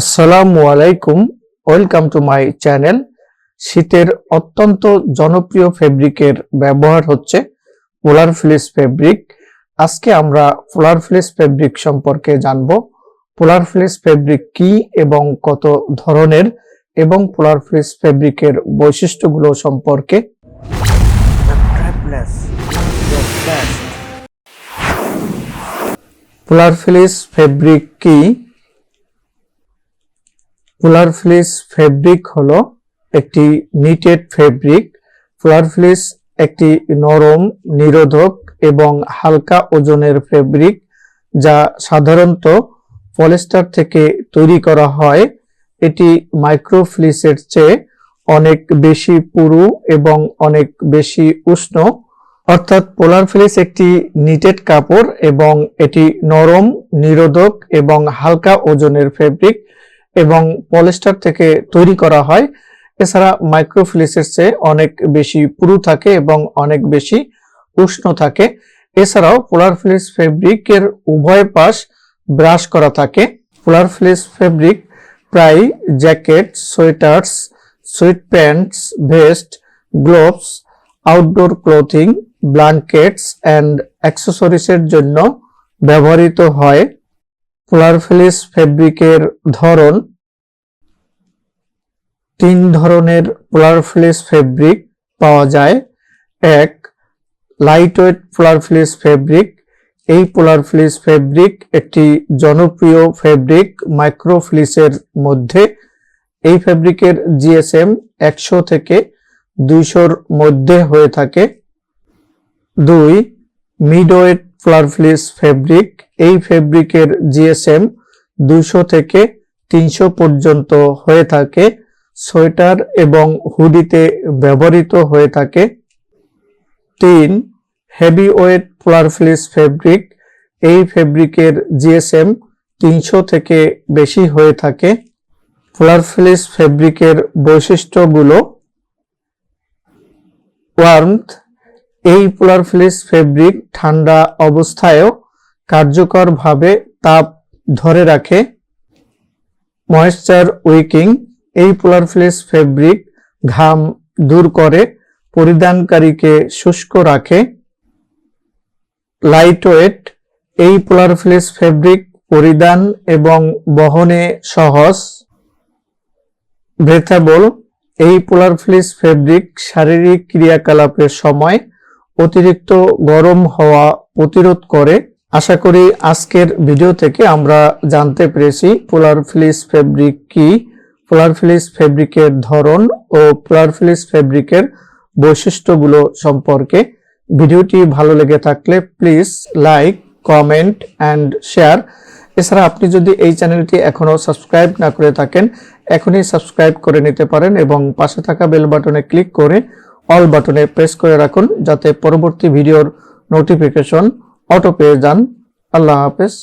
আসসালামু আলাইকুম, welcome to my channel. শীতের অত্যন্ত জনপ্রিয় ফেব্রিকের ব্যবহার হচ্ছে পোলার ফ্লিস ফেব্রিক। আজকে আমরা পোলার ফ্লিস ফেব্রিক সম্পর্কে জানব। পোলার ফ্লিস ফেব্রিক কি এবং কত ধরনের এবং পোলার ফ্লিস ফেব্রিকের বৈশিষ্ট্যগুলো সম্পর্কে? পোলার ফ্লিস ফেব্রিক কি পোলার ফ্লিস ফেব্রিক হলো একটি নিটেড ফেব্রিক। পোলার ফ্লিস একটি নরম, নিরোধক এবং হালকা ওজনের ফেব্রিক, যা সাধারণত পলিস্টার থেকে তৈরি করা হয়। এটি মাইক্রো ফ্লিসের চেয়ে অনেক বেশি পুরু এবং অনেক বেশি উষ্ণ। অর্থাৎ পোলার ফ্লিস একটি নিটেড কাপড় এবং এটি নরম, নিরোধক এবং হালকা ওজনের ফেব্রিক। এবং পলিস্টার থেকে তৈরি করা হয়। এছাড়া মাইক্রোফ্লিসের চেয়ে অনেক বেশি পুরু থাকে এবং অনেক বেশি উষ্ণ থাকে। এছাড়াও পোলার ফ্লিস ফেব্রিকের উভয় পাশ ব্রাশ করা থাকে। পোলার ফ্লিস ফেব্রিক প্রায় jacket, sweaters sweat pants vest, gloves, outdoor clothing blankets and অ্যাক্সেসরিজের জন্য ব্যবহৃত হয়। পোলার ফ্লিস ফেব্রিকের ধরন তিন ধরনের পোলার ফ্লিস ফেব্রিক পাওয়া যায়। এক light weight polar fleece fabric. এই পোলার ফ্লিস ফেব্রিক একটি জনপ্রিয় ফেব্রিক মাইক্রো ফ্লিসের মধ্যে। এই ফেব্রিকের জিএসএম একশো থেকে দুইশোর মধ্যে হয়ে থাকে। দুই mid weight polar fleece fabric. এই ফেব্রিকের জিএসএম দুশো থেকে তিনশো পর্যন্ত হয়ে থাকে। সোয়েটার এবং হুডিতে ব্যবহৃত হয়ে থাকে। তিন হেভি ওয়েট ফ্লিস ফেব্রিক। এই ফেব্রিকের জিএসএম তিনশো থেকে বেশি হয়ে থাকে। ফ্লিস ফেব্রিকের বৈশিষ্ট্যগুলো। ওয়ার্মথ, এই ফ্লিস ফেব্রিক ঠান্ডা অবস্থায়ও কার্যকরভাবে তাপ ধরে রাখে। ময়েশ্চার উইকিং এই পোলার ফ্লিস ফেব্রিক ঘাম দূর করে, পরিধানকারীকে শুষ্ক রাখে। লাইট ওয়েট এই পোলার ফ্লিস ফেব্রিক পরিধান এবং বহনে সহজ ব্রেথেবল এই পোলার ফ্লিস ফেব্রিক শারীরিক ক্রিয়াকলাপের সময় অতিরিক্ত গরম হওয়া প্রতিরোধ করে। আশা করি আজকের ভিডিও থেকে আমরা জানতে পেরেছি পোলার ফ্লিস ফেব্রিক কি। পোলার ফ্লিস ফেব্রিকের ধরন ও পোলার ফ্লিস ফেব্রিকের বৈশিষ্ট্যগুলো সম্পর্কে। ভিডিওটি ভালো লেগে থাকলে please like, comment and share. এছাড়া আপনি যদি এই চ্যানেলটি এখনও সাবস্ক্রাইব না করে থাকেন, এখনই সাবস্ক্রাইব করে নিতে পারেন এবং পাশে থাকা বেল বাটনে ক্লিক করে অল বাটনে প্রেস করে রাখুন যাতে পরবর্তী ভিডিওর নোটিফিকেশন অটো পেয়ে যান। আল্লাহ হাফেজ।